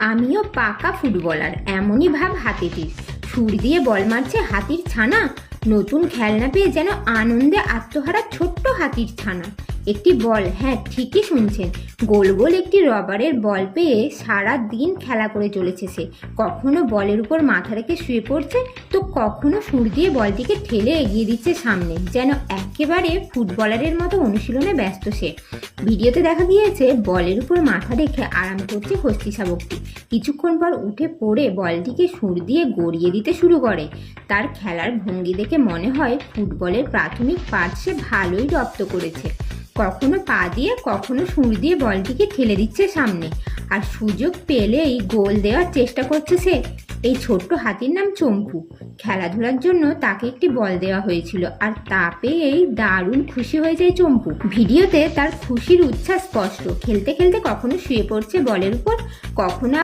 আমিও পাকা ফুটবলার, এমনই ভাব হাতিটির সুর দিয়ে বল মারছে হাতির ছানা, নতুন খেলনা পেয়ে যেন আনন্দে আত্মহারা ছোট্ট হাতির ছানা। একটি বল। হ্যাঁ ঠিকই শুনছেন। গোল গোল একটি রবারের বল পেয়ে সারা দিন খেলা করে চলেছে সে। কখনো বলের উপর মাথা রেখে শুয়ে পড়ছে, তো কখনো সুর দিয়ে বলটিকে ঠেলে এগিয়ে দিচ্ছে সামনে, যেন একেবারে ফুটবলারের মতো অনুশীলনে ব্যস্ত সে। ভিডিওতে দেখা গিয়েছে, বলের উপর মাথা রেখে আরাম করছে হস্তি শাবকটি। কিছুক্ষণ পর উঠে পড়ে বলটিকে সুর দিয়ে গড়িয়ে দিতে শুরু করে। তার খেলার ভঙ্গি দেখে মনে হয় ফুটবলের প্রাথমিক পাঠ সে ভালোই রপ্ত করেছে। কখনো পা দিয়ে, কখনো সুর দিয়ে বলটিকে ঠেলে দিচ্ছে সামনে। আর সুযোগ পেলেই গোল দেওয়ার চেষ্টা করছে সে। এই ছোট্ট হাতির নাম চম্পু। খেলাধুলার জন্য তাকে একটি বল দেওয়া হয়েছিল। আর তা পেয়েই দারুণ খুশি হয়ে যায় চম্পু। ভিডিওতে তার খুশির উচ্ছ্বাস স্পষ্ট। খেলতে খেলতে কখনো শুয়ে পড়ছে বলের উপর, কখনো